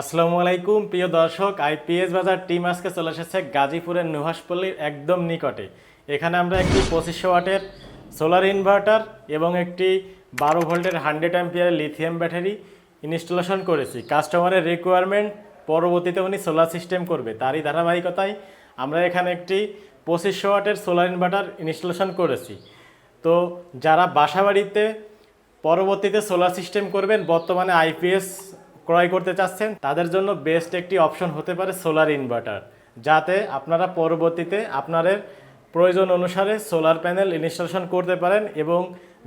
আসসালামু আলাইকুম, প্রিয় দর্শক, আইপিএস বাজার টিম আজকে চলে এসেছে গাজীপুরের নুহাসপল্লির একদম নিকটে। এখানে আমরা একটি পঁচিশশো ওয়াটের সোলার ইনভার্টার এবং একটি বারো ভোল্টের হান্ড্রেড অ্যাম্পিয়ারের লিথিয়াম ব্যাটারি ইনস্টলেশন করেছি। কাস্টমারের রিকোয়ারমেন্ট পরবর্তীতে উনি সোলার সিস্টেম করবে, তারই ধারাবাহিকতায় আমরা এখানে একটি পঁচিশশো ওয়াটের সোলার ইনভার্টার ইনস্টলেশন করেছি। তো যারা বাসাবাড়িতে পরবর্তীতে সোলার সিস্টেম করবেন, বর্তমানে আইপিএস ক্রয় করতে চাচ্ছেন, তাদের জন্য বেস্ট একটি অপশন হতে পারে সোলার ইনভার্টার যাতে আপনারা পরবর্তীতে আপনাদের প্রয়োজন অনুসারে সোলার প্যানেল ইনস্টলেশন করতে পারেন এবং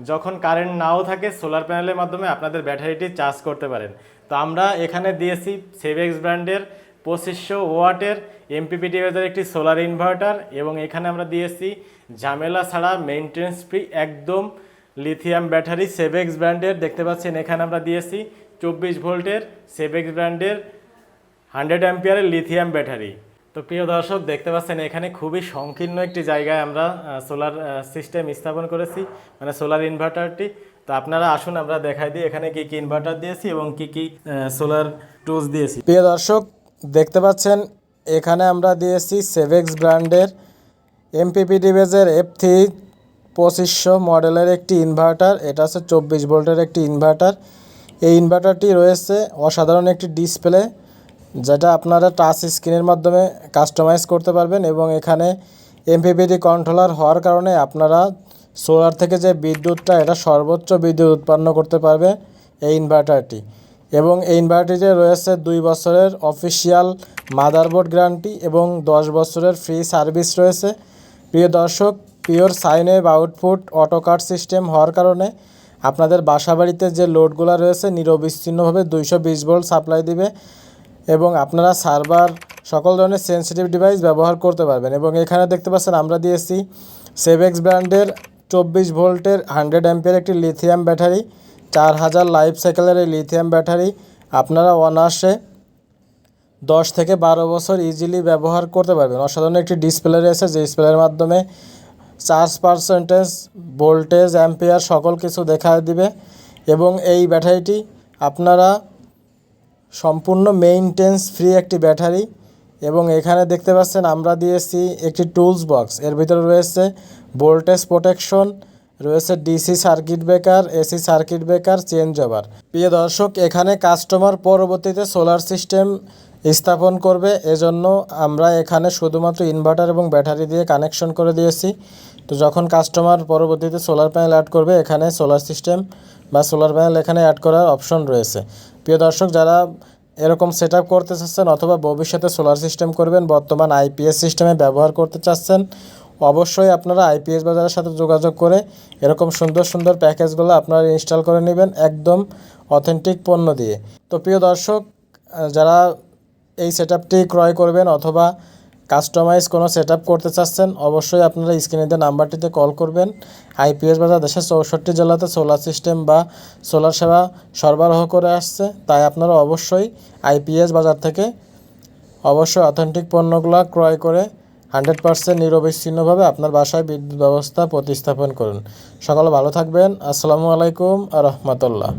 যখন কারেন্ট নাও থাকে সোলার প্যানেলের মাধ্যমে আপনাদের ব্যাটারিটি চার্জ করতে পারেন। তো আমরা এখানে দিয়েছি সেভেক্স ব্র্যান্ডের পঁচিশশো ওয়াটের এমপিপিটি বাজার একটি সোলার ইনভার্টার এবং এখানে আমরা দিয়েছি ঝামেলা ছাড়া মেনটেন্স ফ্রি একদম লিথিয়াম ব্যাটারি সেভেক্স ব্র্যান্ডের দেখতে পাচ্ছেন, এখানে আমরা দিয়েছি চব্বিশ ভোল্টের সেভেক্স ব্র্যান্ডের হান্ড্রেড অ্যাম্পিয়ারের লিথিয়াম ব্যাটারি তো প্রিয় দর্শক, দেখতে পাচ্ছেন, এখানে খুবই সংকীর্ণ একটি জায়গায় আমরা সোলার সিস্টেম স্থাপন করেছি মানে সোলার ইনভার্টারটি তো আপনারা আসুন, আমরা দেখাই দিই, এখানে কি কি ইনভার্টার দিয়েছি এবং কি কি সোলার টুলস দিয়েছি। প্রিয় দর্শক, দেখতে পাচ্ছেন, এখানে আমরা দিয়েছি সেভেক্স ব্র্যান্ডের এমপিপি ডিভেজের এফ থ্রি পঁচিশশো মডেলের একটি ইনভার্টার এটা হচ্ছে চব্বিশ ভোল্টের একটি ইনভার্টার এই ইনভার্টারটি রয়েছে অসাধারণ একটি ডিসপ্লে যেটা আপনারা টাচ স্ক্রিনের মাধ্যমে কাস্টমাইজ করতে পারবেন এবং এখানে এমপিপিটি কন্ট্রোলার হওয়ার কারণে আপনারা সোলার থেকে যে বিদ্যুৎটা, এটা সর্বোচ্চ বিদ্যুৎ উৎপন্ন করতে পারবে এই ইনভার্টারটি এবং এই ইনভার্টারটিতে রয়েছে দুই বছরের অফিসিয়াল মাদারবোর্ড গ্যারান্টি এবং দশ বছরের ফ্রি সার্ভিস রয়েছে। প্রিয় দর্শক pure sine wave output auto cut system হওয়ার কারণে আপনাদের বাসাবাড়িতে যে লোডগুলো রয়েছে নিরবিচ্ছিন্নভাবে দুইশো বিশ ভোল্ট সাপ্লাই দিবে এবং আপনারা সার্ভার সকল ধরনের সেন্সিটিভ ডিভাইস ব্যবহার করতে পারবেন। এবং এখানে দেখতে পাচ্ছেন আমরা দিয়েছি সেভেক্স ব্র্যান্ডের চব্বিশ ভোল্টের হান্ড্রেড অ্যাম্পিয়ার একটি লিথিয়াম ব্যাটারি, চার হাজার লাইফ সাইকেলের এই লিথিয়াম ব্যাটারি। আপনারা অনায়াসে দশ থেকে বারো বছর ইজিলি ব্যবহার করতে পারবেন। অসাধারণ একটি ডিসপ্লে রয়েছে, যে ডিসপ্লের মাধ্যমে চার্জ পার্সেন্টেজ, ভোল্টেজ, অ্যাম্পিয়ার সকল কিছু দেখা দিবে এবং এই ব্যাটারিটি আপনারা সম্পূর্ণ মেইনটেন্স ফ্রি একটি ব্যাটারি এবং এখানে দেখতে পাচ্ছেন আমরা দিয়েছি একটি টুলস বক্স। এর ভিতরে রয়েছে ভোল্টেজ প্রোটেকশন রয়েছে DC circuit breaker, AC circuit breaker, change over. প্রিয় দর্শক, এখানে কাস্টমার পরবর্তীতে সোলার সিস্টেম স্থাপন করবে, এজন্য আমরা এখানে শুধুমাত্র ইনভার্টার এবং ব্যাটারি দিয়ে কানেকশন করে দিয়েছি। তো যখন কাস্টমার পরবর্তীতে সোলার প্যানেল অ্যাড করবে, এখানে সোলার সিস্টেম বা সোলার প্যানেল এখানে অ্যাড করার অপশন রয়েছে। প্রিয় দর্শক, যারা এরকম সেট করতে চাচ্ছেন অথবা ভবিষ্যতে সোলার সিস্টেম করবেন, বর্তমান আইপিএস সিস্টেমে ব্যবহার করতে চাচ্ছেন অবশ্যই আপনারা আইপিএস বাজারের সাথে যোগাযোগ করে এরকম সুন্দর সুন্দর প্যাকেজগুলো আপনারা ইনস্টল করে নেবেন একদম অথেন্টিক পণ্য দিয়ে। তো প্রিয় দর্শক যারা এই সেট ক্রয় করবেন অথবা কাস্টমাইজ কোনো সেট করতে চাচ্ছেন, অবশ্যই আপনারা স্ক্রিনে দেওয়া নাম্বারটিতে কল করবেন। আইপিএস বাজার দেশের চৌষট্টি জেলাতে সোলার সিস্টেম বা সোলার সেবা সরবরাহ করে আসছে। তাই আপনারা অবশ্যই আইপিএস বাজার থেকে অবশ্যই অথেন্টিক পণ্যগুলো ক্রয় করে হান্ড্রেড পার্সেন্ট নিরবিচ্ছিন্নভাবে আপনার বাসায় বিদ্যুৎ ব্যবস্থা প্রতিস্থাপন করুন। সকালে ভালো থাকবেন। আসসালামু আলাইকুম আ রহমতুল্লাহ।